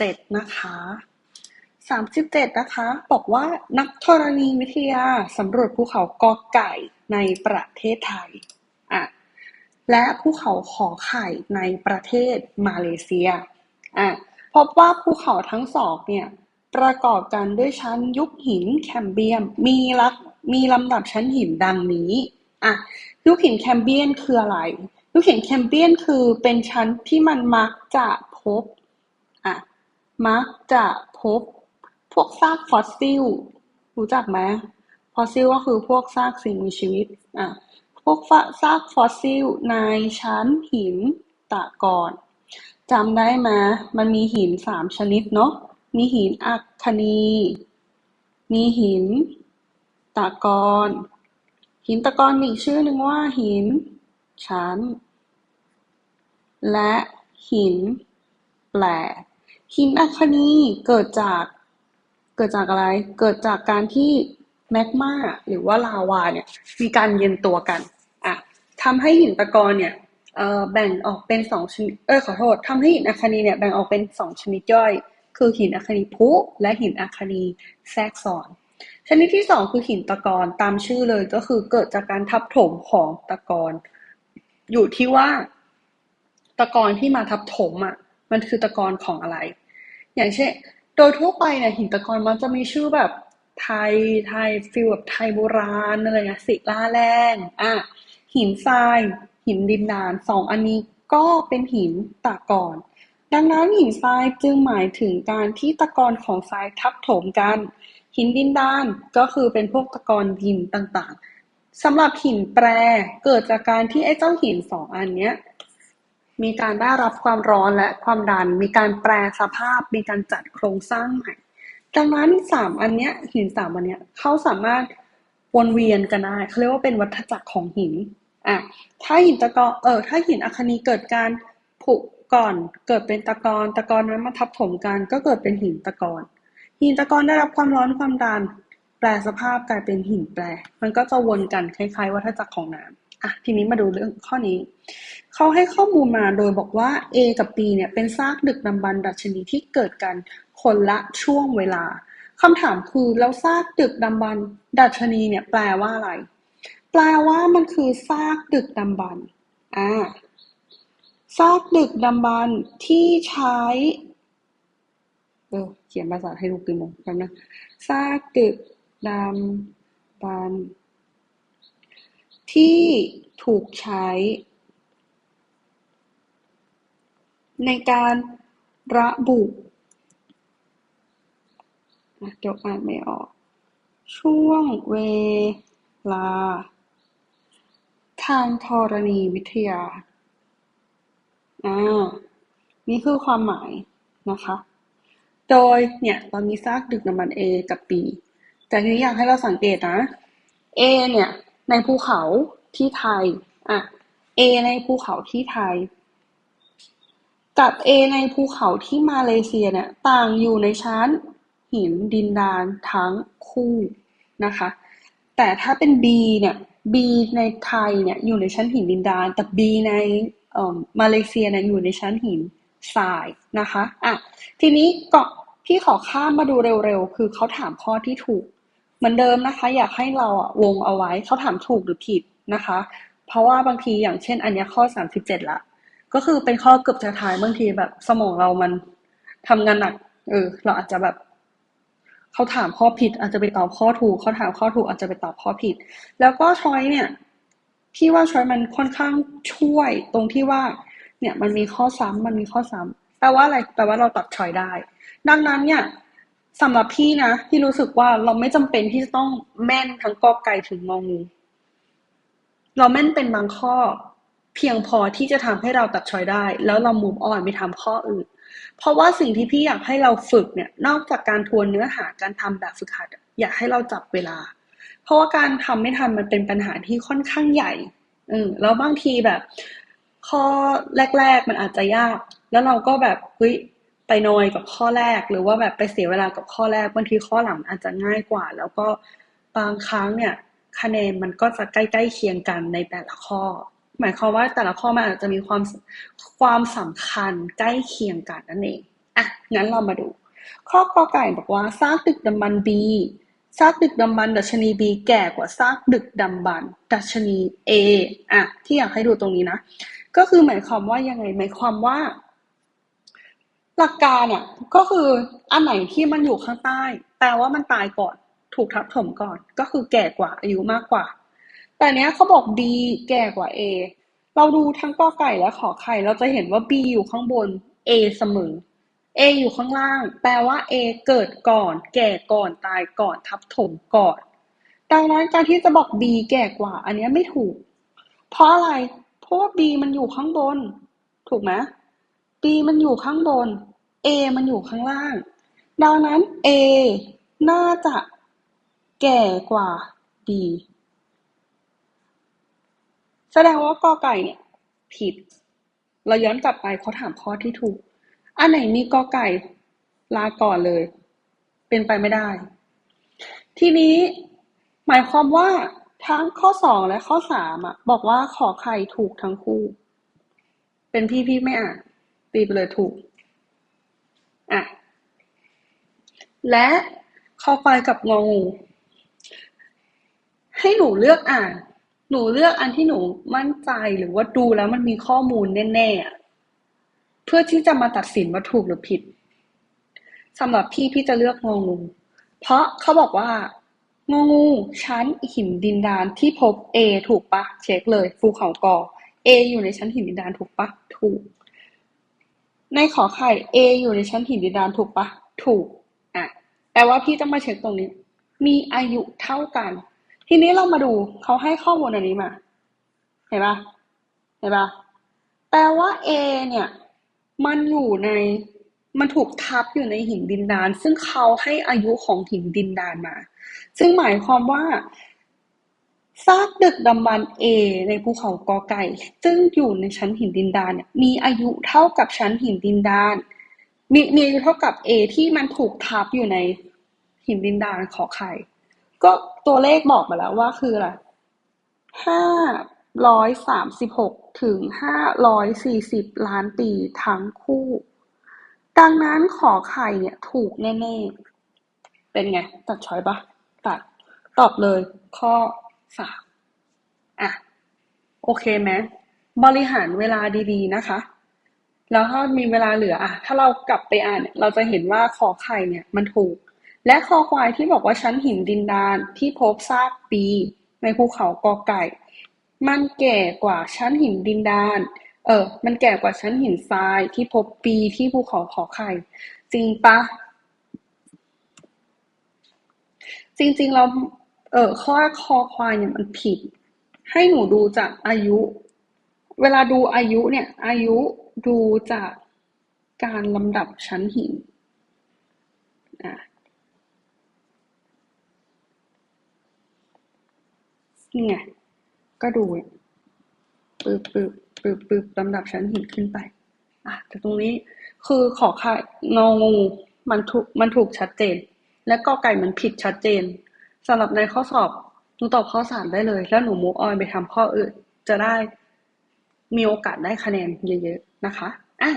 37 นะคะ37 นะคะ บอกว่านักธรณีวิทยาสำรวจภูเขากอไก่ในประเทศไทยอะและภูเขาขอไข่ในประเทศมาเลเซียอะพบว่าภูเขาทั้งสองเนี่ยประกอบกันด้วยชั้นยุคหินแคมเบียมมีลักมีลำดับชั้นหินดังนี้อะยุคหินแคมเบียนคืออะไร ยุคหินแคมเบียนคือเป็นชั้นที่มันมักจะพบ มักจะพบพวกซากฟอสซิล รู้จักไหมฟอสซิลก็คือพวกซากสิ่งมีชีวิตอะพวกซากฟอสซิลในชั้นหินตะกอนจำได้ไหมมันมีหินสามชนิดเนาะมีหินอัคนี มีหินตะกอนหินตะกอนมีชื่อหนึ่งว่าหินชั้น และหินแปล หินอัคคนีเกิดจากเกิดจากอะไร เกิดจากการที่แมกมาหรือว่าลาวาเนี่ยมีการเย็นตัวกันอะทำให้หินตะกอนเนี่ยแบ่งออกเป็นสองชนิดเออขอโทษทำให้หินอัคคนีเนี่ยแบ่งออกเป็นสองชนิดย่อย คือหินอัคคนีพุและหินอัคคนีแทรกซ้อนชนิดที่สองคือหินตะกอนตามชื่อเลยก็คือเกิดจากการทับถมของตะกอนอยู่ที่ว่า ตะกอนที่มาทับถมอะมันคือตะกอนของอะไร อย่างเช่น โดยทั่วไปเนี่ยหินตะกอนมันจะมีชื่อแบบไทยไทยฟิลแบบไทยโบราณอะไรเงี้ยศิลาแรงอะหินทราย หินดินดานสองอันนี้ก็เป็นหินตะกอนดังนั้นหินทรายจึงหมายถึงการที่ตะกอนของทรายทับถมกัน หินดินดานก็คือเป็นพวกตะกอนดินต่างๆสำหรับหินแปรเกิดจากการที่ไอ้เจ้าหินสองอันเนี้ย มีการได้รับความร้อนและความดัน มีการแปลสภาพ มีการจัดโครงสร้างใหม่ ดังนั้นสามอันเนี้ยหินสามอันเนี้ยเขาสามารถวนเวียนกันได้เขาเรียกว่าเป็นวัฏจักรของหินอะถ้าหินตะกอนเออ ถ้าหินอัคนีเกิดการผุก่อนเกิดเป็นตะกอนตะกอนนั้นมาทับถมกันก็เกิดเป็นหินตะกอนหินตะกอนได้รับความร้อนความดันแปลสภาพกลายเป็นหินแปร มันก็จะวนกันคล้ายๆวัฏจักรของน้ำอะทีนี้มาดูเรื่องข้อนี้ เขาให้ข้อมูลมาโดยบอกว่า A กับ B เนี่ยเป็นซากดึกดำบรรดัชนีที่เกิดกันคนละช่วงเวลาคำถามคือแล้วซากดึกดำบรรดัชนีเนี่ยแปลว่าอะไร แปลว่ามันคือซากดึกดำบรรอ่าซากดึกดำบรรที่ใช้เออเขียนภาษาให้ดูกี่โมงกันนะซากดึกดำบรรที่ถูกใช้ ในการระบุเดี๋ยวอ่านไม่ออก ช่วงเวลา ทางธรณีวิทยาอ่านี่คือความหมายนะคะ โดยเนี่ยเรามีซากดึกน้ำมัน A กับ B แต่ทีนี้อยากให้เราสังเกตนะ A เนี่ย ในภูเขาที่ไทยอะ A ในภูเขาที่ไทย กับ A ในภูเขาที่มาเลเซียเนี่ยต่างอยู่ในชั้นหินดินดานทั้งคู่นะคะ แต่ถ้าเป็น B เนี่ย B ในไทยเนี่ยอยู่ในชั้นหินดินดาน แต่ B ในมาเลเซียเนี่ยอยู่ในชั้นหินทรายนะคะอะทีนี้ก็พี่ขอข้ามมาดูเร็วๆ คือเขาถามข้อที่ถูก เหมือนเดิมนะคะ อยากให้เราอะวงเอาไว้เขาถามถูกหรือผิดนะคะ เพราะว่าบางทีอย่างเช่น อันนี้ข้อสามสิบเจ็ดละ ก็คือเป็นข้อเกือบจะท้ายบางทีแบบสมองเรามันทำงานหนัก เออ เราอาจจะแบบเขาถามข้อผิด อาจจะไปตอบข้อถูกเขาถามข้อถูกอาจจะไปตอบข้อผิด แล้วก็ช้อยเนี่ยพี่ว่าช้อยมันค่อนข้างช่วยตรงที่ว่า เนี่ยมันมีข้อซ้ำมันมีข้อซ้ำแปลว่าอะไรแปลว่าเราตัดช้อยได้ ดังนั้นเนี่ยสำหรับพี่นะพี่รู้สึกว่าเราไม่จำเป็นที่จะต้องแม่นทั้งกอไก่ถึงงองูเราแม่นเป็นบางข้อ เพียงพอที่จะทำให้เราตัดชอยได้ แล้วเรามุมอ่อนไปทำข้ออื่น เพราะว่าสิ่งที่พี่อยากให้เราฝึกเนี่ยนอกจากการทวนเนื้อหาการทำแบบฝึกหัด อยากให้เราจับเวลา เพราะว่าการทำไม่ทันมันเป็นปัญหาที่ค่อนข้างใหญ่อืมแล้วบางทีแบบ ข้อแรก ๆ มันอาจจะยาก แล้วเราก็แบบเฮ้ยไปนอยกับข้อแรก หรือว่าแบบไปเสียเวลากับข้อแรกบางทีข้อหลังอาจจะง่ายกว่า แล้วก็บางครั้งเนี่ยคะแนนมันก็จะใกล้ๆเคียงกันในแต่ละข้อ หมายความว่าแต่ละข้อมันอาจจะมีความความสำคัญใกล้เคียงกันนั่นเองอะงั้นเรามาดู ข้อกอไก่บอกว่าซากดึกดำบรรพ์ B ซากดึกดำบรรดัชนี B แก่กว่าซากดึกดำบรรดัชนี A อะที่อยากให้ดูตรงนี้นะ ก็คือหมายความว่ายังไงหมายความว่า หลักการอะก็คืออันไหนที่มันอยู่ข้างใต้ แปลว่ามันตายก่อน ถูกทับถมก่อน ก็คือแก่กว่าอายุมากกว่า แต่เนี้ยเขาบอก B แก่กว่า A เราดูทั้งกอไก่และขอไข่ เราจะเห็นว่า B อยู่ข้างบน A เสมอ A อยู่ข้างล่าง แปลว่า A เกิดก่อน แก่ก่อนตายก่อนทับถมก่อน ดังนั้นการที่จะบอก B แก่กว่า อันนี้ไม่ถูก เพราะอะไร เพราะว่า B มันอยู่ข้างบน ถูกไหม B มันอยู่ข้างบน A มันอยู่ข้างล่าง ดังนั้น A น่าจะแก่กว่า B แสดงว่ากอไก่เนี่ย ผิด เราย้อนกลับไปเขาถามข้อที่ถูก อันไหนมีกอไก่ลาก่อนเลย เป็นไปไม่ได้ ทีนี้หมายความว่าทั้งข้อสองและข้อสามอะ บอกว่าขอไข่ถูกทั้งคู่ เป็นพี่พี่ไม่อ่านตีไปเลยถูกอะและคอควายกับงองูให้หนูเลือกอ่าน หนูเลือกอันที่หนูมั่นใจหรือว่าดูแล้วมันมีข้อมูลแน่ๆ เพื่อที่จะมาตัดสินว่าถูกหรือผิดสำหรับพี่พี่จะเลือกงองู เพราะเขาบอกว่างองูชั้นหินดินดานที่พบ A ถูกปะเช็คเลยภูเขากอ A อยู่ในชั้นหินดินดานถูกปะถูก ในขอไข่ A อยู่ในชั้นหินดินดานถูกปะถูกอะแปลว่าพี่ต้องมาเช็คตรงนี้ มีอายุเท่ากัน ทีนี้เรามาดูเขาให้ข้อมูลอันนี้มา เห็นปะเห็นปะแปลว่า A เนี่ย มันอยู่ในมันถูกทับอยู่ในหินดินดาน ซึ่งเขาให้อายุของหินดินดานมา ซึ่งหมายความว่าซากดึกดำบรรพ์ A ในภูเขากอไก่ ซึ่งอยู่ในชั้นหินดินดานมีอายุเท่ากับชั้นหินดินดาน มีมีอายุเท่ากับ A ที่มันถูกทับอยู่ในหินดินดานขอไข่ ก็ตัวเลขบอกมาแล้วว่าคืออะไรห้าร้อยสามสิบหกถึงห้าร้อยสี่สิบล้านปีทั้งคู่ ดังนั้นขอไข่เนี่ยถูกแน่ๆ เป็นไง ตัดช้อยปะตัด ตอบเลยข้อสามอะ โอเคไหมบริหารเวลาดีๆนะคะ แล้วถ้ามีเวลาเหลืออะ ถ้าเรากลับไปอ่าน เราจะเห็นว่าขอไข่เนี่ย มันถูก และคอควายที่บอกว่าชั้นหินดินดานที่พบซากปี ในภูเขากอไก่ มันแก่กว่าชั้นหินดินดาน เออ มันแก่กว่าชั้นหินทรายที่พบปีที่ภูเขาขอไข่ จริงปะ จริงๆเรา เออข้อคอควายเนี่ยมันผิด ให้หนูดูจากอายุ เวลาดูอายุเนี่ย อายุดูจากการลำดับชั้นหินอะ นี่ไง ก็ดูปึ๊บปึ๊บปึ๊บปึ๊บลำดับชั้นหินขึ้นไป อะแต่ตรงนี้คือขอไข่งองูมันถูกมันถูกชัดเจน และกอไก่มันผิดชัดเจนสำหรับในข้อสอบหนูตอบข้อสามได้เลย แล้วหนูมูออนไปทำข้ออื่น จะได้มีโอกาสได้คะแนนเยอะๆนะคะอะ